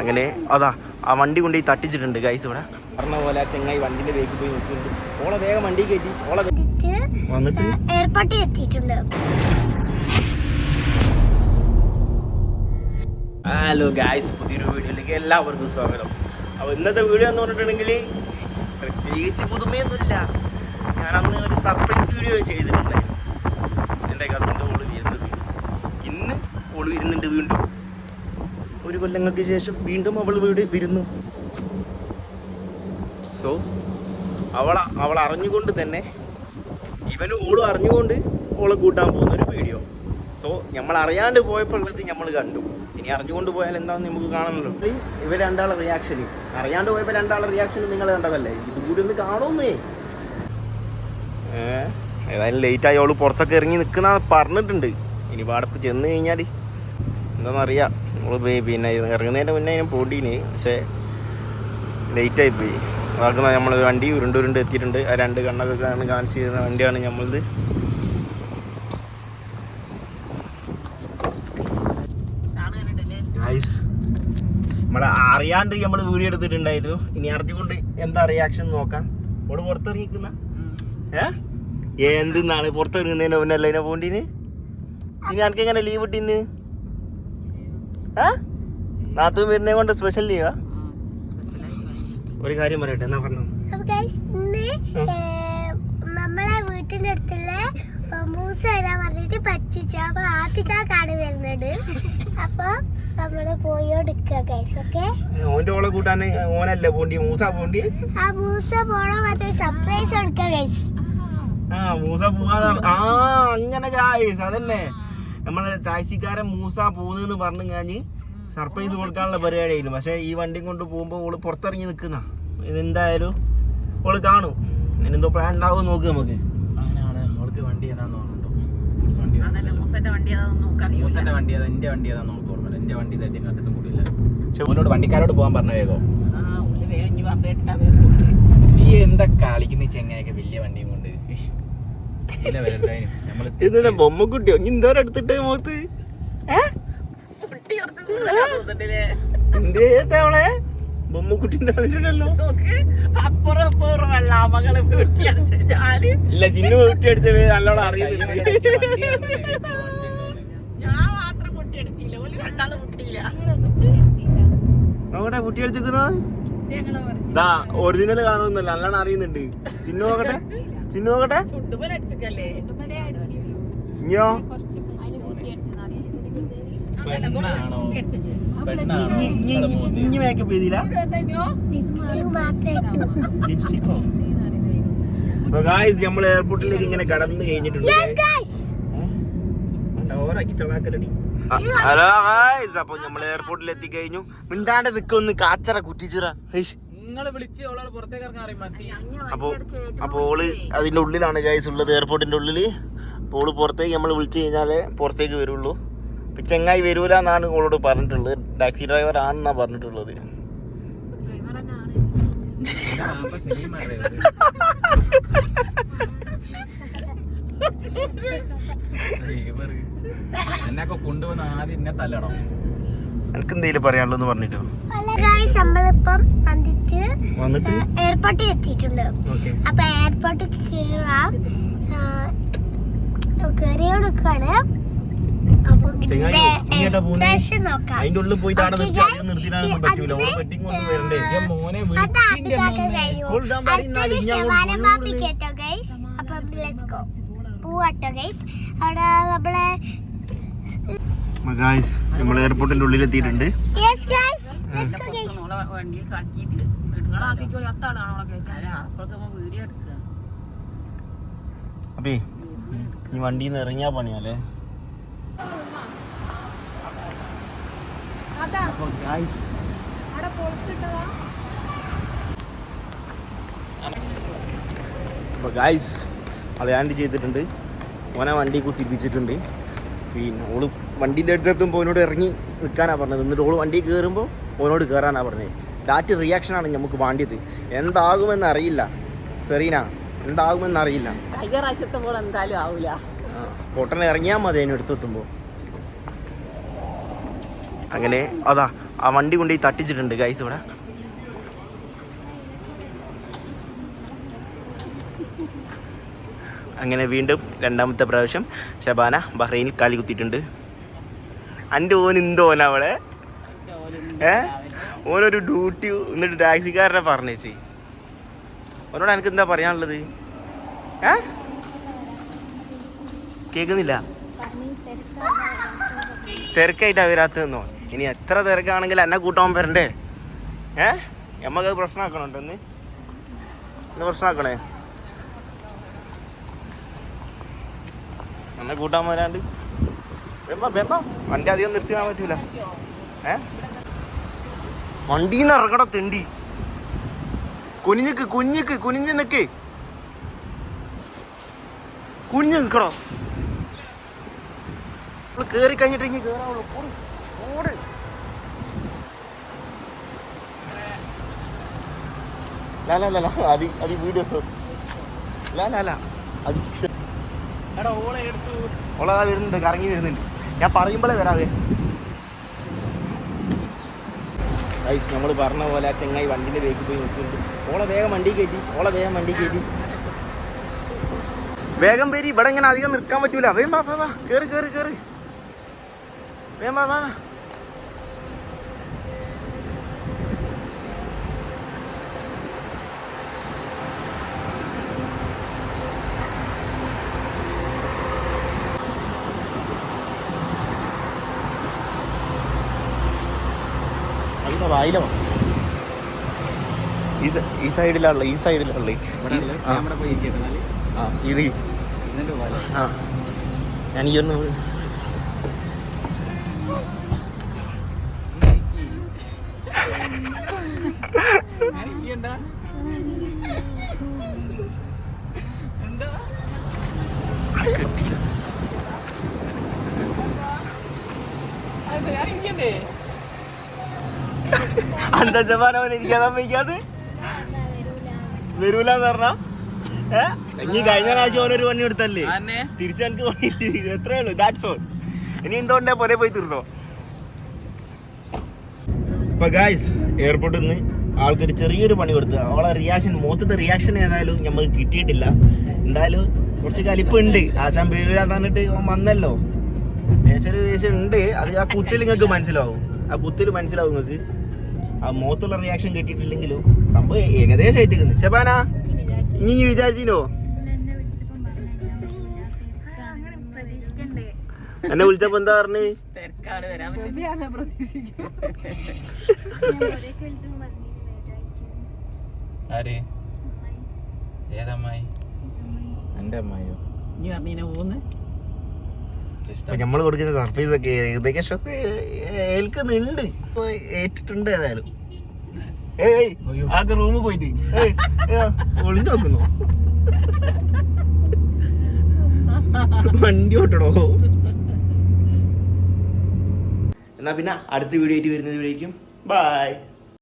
അങ്ങനെ അതാ ആ വണ്ടി കൊണ്ട് തട്ടിച്ചിട്ടുണ്ട് ഗൈസ് ഇവിടെ. പറഞ്ഞ പോലെ ആ ചെങ്ങായി വണ്ടിന്റെ ബേക്ക് പോയി നിൽക്കുന്നുണ്ട്. ഓളെ വേഗം വണ്ടി കയറ്റി. ഓളെ വന്നിട്ട് എയർപോർട്ടിൽ എത്തിയിട്ടുണ്ട്. ഹലോ ഗായ്സ് പുതിയൊരു വീഡിയോയിലേക്ക് എല്ലാവർക്കും സ്വാഗതം. അപ്പോൾ ഇന്നത്തെ വീഡിയോ എന്ന് പറഞ്ഞിട്ടുണ്ടെങ്കിൽ പ്രത്യേകിച്ച് പുതുമയൊന്നുമില്ല. ഞാൻ അന്ന് ഒരു സർപ്രൈസ് വീഡിയോ ചെയ്തിട്ടുണ്ട് എന്റെ കസിന്റെ ഓൾ വരുന്നത്. ഇന്ന് ഓൾ വരുന്നുണ്ട് വീണ്ടും. ഒരു കൊല്ലങ്ങൾക്ക് ശേഷം വീണ്ടും അവൾ വീട് വരുന്നു. സോ അവൾ അവൾ അറിഞ്ഞുകൊണ്ട് തന്നെ ഇവനും ഓളും അറിഞ്ഞുകൊണ്ട് ഓളെ കൂട്ടാൻ പോകുന്ന ഒരു വീഡിയോ സോ നമ്മൾ അറിയാണ്ട് പോയപ്പോൾ ഉള്ളത് നമ്മൾ കണ്ടു. ഇനി അറിഞ്ഞുകൊണ്ട് പോയാൽ എന്താണെന്ന് നമുക്ക് കാണണമല്ലോ ഇവർ രണ്ടാളെ റിയാക്ഷൻ അറിയാണ്ട് പോയപ്പോൾ രണ്ടാളെ റിയാക്ഷൻ നിങ്ങൾ കണ്ടതല്ലേ? ഇത് കൂടി ഒന്ന് കാണുമെന്നേ ഏതായാലും ലേറ്റ് ആയി. അവൾ പുറത്തൊക്കെ ഇറങ്ങി നിൽക്കുന്ന പറഞ്ഞിട്ടുണ്ട്. ഇനി പാടപ്പ് ചെന്ന് കഴിഞ്ഞാൽ എന്താണെന്നറിയാം. നമ്മൾ പിന്നെ ഇറങ്ങുന്നതിന്റെ മുന്നേ ഞാൻ പൊടീന് പക്ഷേ ലേറ്റ് ആയിപ്പോയി അതാക്കുന്ന നമ്മൾ വണ്ടി ഉരുണ്ട് ഉരുണ്ട് എത്തിയിട്ടുണ്ട്. ആ രണ്ട് കണ്ണൊക്കെ കാണിച്ച് തരുന്ന വണ്ടിയാണ് നമ്മളത്. നമ്മളെ അറിയാണ്ട് നമ്മൾ വീഡിയോ എടുത്തിട്ടുണ്ടായിരുന്നു. ഇനി അറിഞ്ഞുകൊണ്ട് എന്താ റിയാക്ഷൻ നോക്കാം. ഓൾ പുറത്തിറങ്ങിക്കുന്ന ഏ? എന്തിന്നാണ് പുറത്തിറങ്ങുന്നതിന് മുന്നല്ല അതിനെ പോണ്ടിന്? ഇനി എനിക്ക് എങ്ങനെ ലീവ് കിട്ടിന്ന് ആ നാത്തും വരുന്നേ കൊണ്ട് സ്പെഷ്യൽ ലീവാ ഒരു കാര്യം പറയട്ടെ എന്നാ പറഞ്ഞു? ഗൈസ് നമ്മളെ വീട്ടിന്റെ അടുത്തുള്ള മൂസ വരാൻ പറഞ്ഞിട്ട് പറ്റിച്ചു. അപ്പൊ ആദ്യക്കാക്കാണ് വരുന്നത് അപ്പൊ നമ്മൾ പോയോടുക്ക ഗൈസ് ഓക്കെ ഓന്റെ ഓളെ കൂട്ടാൻ ഓനല്ല പോണ്ടി മൂസ പോണ്ടി? ആ മൂസ പോണ മറ്റേ സർപ്രൈസ് കൊടുക്ക ഗൈസ് ആ മൂസ പോവാ ആ അങ്ങനെ ഗായ്സ് അതന്നെ. നമ്മളെ ടാക്സിക്കാരൻ മൂസ പോകുന്നെന്ന് പറഞ്ഞു കഴിഞ്ഞ് സർപ്രൈസ് കൊടുക്കാനുള്ള പരിപാടിയായിരുന്നു. പക്ഷേ ഈ വണ്ടി കൊണ്ട് പോകുമ്പോൾ ഓൾ പുറത്തിറങ്ങി നിൽക്കുന്ന. ഇതെന്തായാലും ഓൾ കാണും. അതിനെന്തോ പ്ലാൻ ഉണ്ടാവും നോക്ക് നമുക്ക്. വണ്ടി മൂസന്റെ വണ്ടി ഏതാണെന്ന് വണ്ടി എന്റെ വണ്ടി നമുക്ക് എന്റെ വണ്ടി ഇതായിട്ട് കണ്ടിട്ടും കൂടിയില്ല. ഓനോട് വണ്ടിക്കാരോട് പോകാൻ പറഞ്ഞ വേഗോ. നീ എന്താ കളിക്കുന്ന ഈ വലിയ വണ്ടിയും കൊണ്ട് ഇഷ്. ഇല്ല വരണ്ടായിരുന്നു നമ്മൾ ഇതെന്താ ബൊമ്മക്കുട്ടിയോ ഇനി എന്തോരം എടുത്തിട്ട് മുഖത്ത്. കുട്ടി കുറച്ച് കൂടുതലാ തോന്നുന്നുണ്ടല്ലേ? എന്തേ തവളെ ബൊമ്മക്കുട്ടിന്റെ അതിലുണ്ടല്ലോ അപ്പുറം അപ്പുറം വീട്ടിയടിച്ച് ഞാൻ. ഇല്ല ചിന്നു നല്ലോണം. ഞാൻ മാത്രം നോക്കട്ടെ ഒറിജിനൽ കാണുന്നില്ല നല്ലോണം അറിയുന്നുണ്ട്. ചിന്നു നോക്കട്ടെ. ചിന്നു നോക്കട്ടെ? ഇഞ്ഞോ ഇഞ്ഞി- മേക്കപ്പ് ചെയ്തില്ല? ലിപ്സ്റ്റിക്കോ ഗായ്സ് നമ്മൾ എയർപോർട്ടിലേക്ക് ഇങ്ങനെ കടന്നു കഴിഞ്ഞിട്ടുണ്ട്. ഹലോ ഗായ്സ് അപ്പൊ നമ്മൾ എയർപോർട്ടിൽ എത്തിക്കഴിഞ്ഞു മിണ്ടാണ്ട് നിക്കൊന്ന് കാച്ചറ കുറ്റിച്ചിറ. നിങ്ങളെ വിളിച്ച് അവളോട് പുറത്തേക്ക് ഇറങ്ങാൻ അറിയാം മതി അപ്പൊ അപ്പൊ ഓൾ അതിന്റെ ഉള്ളിലാണ് ഗൈസ് ഉള്ളത് എയർപോർട്ടിന്റെ ഉള്ളിൽ. അപ്പോൾ ഓൾ പുറത്തേക്ക് നമ്മൾ വിളിച്ചു കഴിഞ്ഞാലേ പുറത്തേക്ക് വരുള്ളൂ. ഇപ്പൊ ചെങ്ങായി വരൂല എന്നാണ് ഓളോട് പറഞ്ഞിട്ടുള്ളത്. ടാക്സി ഡ്രൈവർ ആണെന്നാ പറഞ്ഞിട്ടുള്ളത്. എന്നൊക്കെ കൊണ്ടുവന്ന് ആദ്യം എന്നെ തല്ലണം. എനിക്ക് എന്തെങ്കിലും പറയാനുള്ളതെന്ന് പറഞ്ഞിട്ടോ? നമ്മളിപ്പം വന്നിട്ട് എയർപോർട്ടിൽ എത്തിയിട്ടുണ്ട്. അപ്പൊ എയർപോർട്ടിൽ കയറാം കേറി. അപ്പൊ ചെങ്ങായി, നീ ഏട്ടാ പോകുന്നെ? എക്സ്പ്രഷൻ നോക്കാം. അതിന്റെ ഉള്ളിൽ പോയിട്ട് അവിടെ നിർത്തിയിടാനൊന്നും പറ്റൂല. കൊണ്ട് വരണ്ടേ? മോനെ. കേട്ടോ ഗൈസ് അപ്പൊ ലെറ്റ്സ് ഗോ പോവാട്ടോ ഗൈസ് അവിടെ നമ്മളെ ഗായ്സ് നമ്മൾ എയർപോർട്ടിന്റെ ഉള്ളിൽ എത്തിയിട്ടുണ്ട് അപ്പേ ഈ വണ്ടിയിൽ നിന്ന് ഇറങ്ങിയാ പണിയാലേ അപ്പോൾ ഗായ്സ് അളയാണ്ട് ചെയ്തിട്ടുണ്ട്. ഓനെ വണ്ടി കുത്തിപ്പിച്ചിട്ടുണ്ട്. പിന്നെ ഓൾ വണ്ടീന്റെ അടുത്തെത്തുമ്പോൾ ഓനോട് ഇറങ്ങി നിൽക്കാനാണ് പറഞ്ഞത്. എന്നിട്ട് ഓൾ വണ്ടി കയറുമ്പോൾ ഓനോട് കയറാനാണ് പറഞ്ഞത്. ദാറ്റ് റിയാക്ഷനാണ് നമുക്ക് വേണ്ടിയത്. എന്താകുമെന്ന് അറിയില്ല. സെറീന എന്താകുമെന്ന് അറിയില്ല. എന്തായാലും ആവില്ല പൊട്ടനെ ഇറങ്ങിയാൽ മതി അതിന് അടുത്തെത്തുമ്പോൾ അങ്ങനെ അതാ ആ വണ്ടി കൊണ്ടുപോയി തട്ടിച്ചിട്ടുണ്ട് ഗൈസ് ഇവിടെ. അങ്ങനെ വീണ്ടും രണ്ടാമത്തെ പ്രാവശ്യം ഷബാന ബഹ്റൈനിൽ കാലി കുത്തിയിട്ടുണ്ട്. എന്റെ ഓൻ എന്തോന അവളെ. ഏ? ഓനൊരു ഡ്യൂട്ടി എന്നിട്ട് ടാക്സിക്കാരനെ പറഞ്ഞേച്ചി. ഓനോട് എനിക്ക് എന്താ പറയാനുള്ളത്? ഏ? കേൾക്കുന്നില്ല തിരക്കായിട്ടാ വരാത്തതെന്നോ? ഇനി എത്ര തിരക്കാണെങ്കിൽ എന്നെ കൂട്ടാൻ വരണ്ടേ? ഏ? നമ്മക്ക് അത് പ്രശ്നമാക്കണുണ്ടോ ഇന്ന്? പ്രശ്നമാക്കണേ എന്നെ കൂട്ടാൻ വരാണ്ട്? വണ്ടി അധികം നിർത്തിയാൻ പറ്റൂല. ഏ? വണ്ടിന്ന് ഇറങ്ങട തെണ്ടി. കുനിഞ്ഞിക്ക് കുഞ്ഞിക്ക് കുനിഞ്ഞ് നിക്ക്. കുഞ്ഞ് നിക്കടോ. നമ്മൾ കേറി കഴിഞ്ഞിട്ട് ഇനി കേറാവുള്ളൂ. അത് അത് വീഡിയോ അത് എടാ ഓളെ എടുത്തു ഓളെ വരുന്നുണ്ട് കറങ്ങി വരുന്നുണ്ട്. ഞാൻ പറയുമ്പോഴേ വരാവേ. ഗൈസ് നമ്മൾ പറഞ്ഞ പോലെ ആ ചെങ്ങായി വണ്ടിന്റെ ബേക്ക് പോയി നിൽക്കുന്നുണ്ട്. ഓളെ വേഗം വണ്ടി കയറ്റി ഓളെ വേഗം വണ്ടി കയറ്റി വേഗം പേര് ഇവിടെ ഇങ്ങനെ അധികം നിൽക്കാൻ പറ്റൂല. വേം വാ വാ കയറി കേറ് കേറ് വാ വാ അതിന്റെ വായിലോ ഈ സ- ഈ സൈഡിലാണല്ലോ ഈ സൈഡിലാണല്ലോ ഇവിടെ ഉള്ളത് ആ. ഞാൻ ഇവിടെ ഈ സൈഡിലാണല്ലേ ഈ ഇത് പോകാലോ. ആ. ഞാൻ ഈ ഒന്ന് ഞാൻ ഇരിക്കണ്ട. എന്താ? അത് ഞാൻ ഇരിക്കണ്ടേ? അന്ത ജപാനവൻ ഇരിക്കാതെ വയ്ക്കാതെ വരൂലെന്ന് പറഞ്ഞ? ഏ? ഇനി കഴിഞ്ഞ പ്രാവശ്യം ഓനൊരു പണി എടുത്തല്ലേ? തിരിച്ചു എനിക്ക് പണി എത്രയേ ഉള്ളൂ? ദാറ്റ്സ് ഓൾ ഇനി എന്തുകൊണ്ടേ പോലെ പോയി തീർത്തോ ഇപ്പൊ ഗായ്സ് എയർപോർട്ടിൽ നിന്ന് ആൾക്കൊരു ചെറിയൊരു പണി കൊടുത്തു. അവളെ റിയാക്ഷൻ മൂത്തത്തെ റിയാക്ഷൻ ഏതായാലും നമുക്ക് കിട്ടിയിട്ടില്ല. എന്തായാലും കുറച്ച് കലിപ്പുണ്ട്. ആശാൻ പേരുരാൻ തന്നിട്ട് അവൻ വന്നല്ലോ. ദേശം ദേശം ഉണ്ട്. അത് ആ കുത്തിൽ നിങ്ങൾക്ക് മനസ്സിലാവും. ആ കുത്തിൽ മനസ്സിലാവും നിങ്ങൾക്ക് ആ മുഖത്തുള്ള റിയാക്ഷൻ കിട്ടിയിട്ടില്ലെങ്കിലും? സംഭവം ഏകദേശം ആയിട്ട് ഷബാന നീ വിചാരിച്ചിനോ? എന്നെ വിളിച്ചപ്പോ എന്താ പറഞ്ഞേ? തിരക്കാണ് വരാൻ പറ്റില്ല. ആര്? ഏതമ്മായി? എന്റെ അമ്മായിയോ? നീ പറഞ്ഞ പോകുന്നു നമ്മൾ കൊടുക്കുന്ന സർപ്രൈസ് ഒക്കെ ഏകദേശം ഒക്കെ ഏൽക്കുന്നുണ്ട്. ഇപ്പൊ ഏറ്റിട്ടുണ്ട് ഏതായാലും. ഏയ് ആകെ റൂമിൽ പോയിട്ട്. ഒളിഞ്ഞു നോക്കുന്നു. വണ്ടി ഓട്ടടോ എന്നാ പിന്നെ അടുത്ത വീഡിയോ ആയിട്ട് വരുന്നത് വീഡിയോയ്ക്കും ബൈ